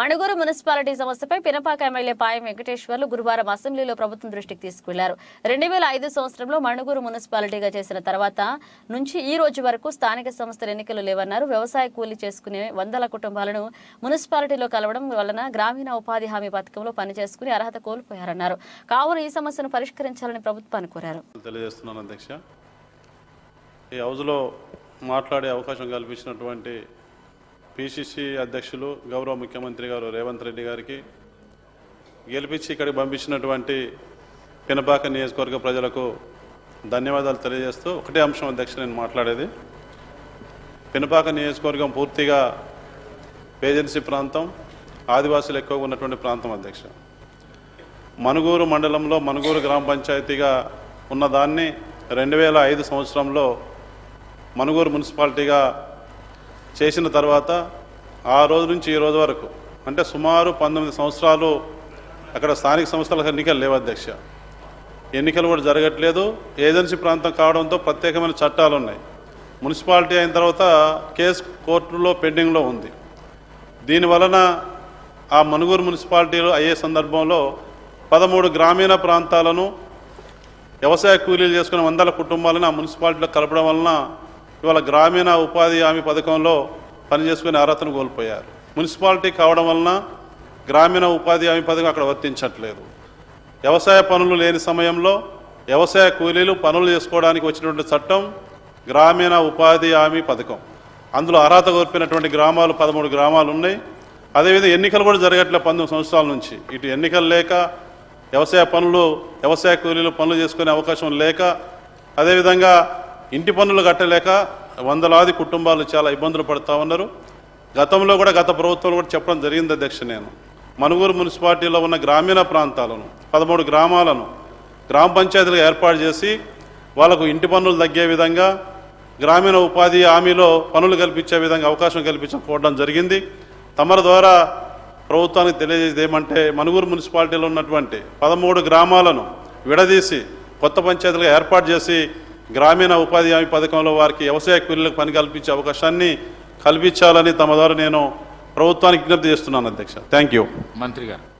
Manuguru municipality సమస్యపై Pinapaka MLA Payam Venkateswarlu గురువారం అసెంబ్లీలో ప్రభుత్వం దృష్టికి తీసుకువెళ్ళారు. రెండు వేల ఐదు సంవత్సరంలో మణుగూరు మున్సిపాలిటీగా చేసిన తర్వాత నుంచి ఈ రోజు వరకు స్థానిక సంస్థల ఎన్నికలు లేవన్నారు. వ్యవసాయ కూలీ చేసుకునే వందల కుటుంబాలను మున్సిపాలిటీలో కలవడం వలన గ్రామీణ ఉపాధి హామీ పథకంలో పనిచేసుకుని అర్హత కోల్పోయారన్నారు. కావున ఈ సమస్యను పరిష్కరించాలని ప్రభుత్వాన్ని కోరారు తెలియజేస్తున్నాను అధ్యక్ష. ఈ హౌజ్లో మాట్లాడే అవకాశం కల్పించినటువంటి పిసిసి అధ్యక్షులు గౌరవ ముఖ్యమంత్రి గారు రేవంత్ రెడ్డి గారికి గెలిపించి ఇక్కడికి పంపించినటువంటి పినపాక నియోజకవర్గ ప్రజలకు ధన్యవాదాలు తెలియజేస్తూ ఒకటే అంశం అధ్యక్ష నేను మాట్లాడేది. పినపాక నియోజకవర్గం పూర్తిగా ఏజెన్సీ ప్రాంతం ఆదివాసులు ఎక్కువగా ఉన్నటువంటి ప్రాంతం అధ్యక్ష. మనుగూరు మండలంలో మనుగూరు గ్రామ పంచాయతీగా ఉన్నదాన్ని రెండు వేల ఐదు సంవత్సరంలో మనుగూరు మున్సిపాలిటీగా చేసిన తర్వాత ఆ రోజు నుంచి ఈ రోజు వరకు అంటే సుమారు పంతొమ్మిది సంవత్సరాలు అక్కడ స్థానిక సంస్థలకు ఎన్నికలు లేవు అధ్యక్ష. ఎన్నికలు కూడా జరగట్లేదు. ఏజెన్సీ ప్రాంతం కావడంతో ప్రత్యేకమైన చట్టాలు ఉన్నాయి. మున్సిపాలిటీ అయిన తర్వాత కేసు కోర్టులో పెండింగ్లో ఉంది. దీని వలన ఆ మనుగూరు మున్సిపాలిటీలో అయ్యే సందర్భంలో పదమూడు గ్రామీణ ప్రాంతాలను వ్యవసాయ కూలీలు చేసుకునే వందల కుటుంబాలను ఆ మున్సిపాలిటీలో కలపడం వలన ఇవాళ గ్రామీణ ఉపాధి హామీ పథకంలో పనిచేసుకునే అర్హతను కోల్పోయారు. మున్సిపాలిటీ కావడం వలన గ్రామీణ ఉపాధి హామీ పథకం అక్కడ వర్తించట్లేదు. వ్యవసాయ పనులు లేని సమయంలో వ్యవసాయ కూలీలు పనులు చేసుకోవడానికి వచ్చినటువంటి చట్టం గ్రామీణ ఉపాధి హామీ పథకం. అందులో అర్హత కోల్పోయినటువంటి గ్రామాలు పదమూడు గ్రామాలు ఉన్నాయి. అదేవిధంగా ఎన్నికలు కూడా జరగట్లేదు పంతొమ్మిది సంవత్సరాల నుంచి. ఇటు ఎన్నికలు లేక వ్యవసాయ పనులు వ్యవసాయ కూలీలు పనులు చేసుకునే అవకాశం లేక అదేవిధంగా ఇంటి పన్నులు కట్టలేక వందలాది కుటుంబాలు చాలా ఇబ్బందులు పడుతూ ఉన్నారు. గతంలో కూడా గత ప్రభుత్వం కూడా చెప్పడం జరిగింది అధ్యక్ష నేను. మనుగూరు మున్సిపాలిటీలో ఉన్న గ్రామీణ ప్రాంతాలను పదమూడు గ్రామాలను గ్రామ పంచాయతీలుగా ఏర్పాటు చేసి వాళ్ళకు ఇంటి పన్నులు తగ్గే విధంగా గ్రామీణ ఉపాధి హామీలో పనులు కల్పించే విధంగా అవకాశం కల్పించకపోవడం జరిగింది. తమరి ద్వారా ప్రభుత్వానికి తెలియజేసేది ఏమంటే మనుగూరు మున్సిపాలిటీలో ఉన్నటువంటి పదమూడు గ్రామాలను విడదీసి కొత్త పంచాయతీలుగా ఏర్పాటు చేసి గ్రామీణ ఉపాధి హామీ పథకంలో వారికి వ్యవసాయ కూలీలకు పని కల్పించే అవకాశాన్ని కల్పించాలని తమ ద్వారా నేను ప్రభుత్వానికి విజ్ఞప్తి చేస్తున్నాను అధ్యక్ష. థ్యాంక్ యూ మంత్రి గారు.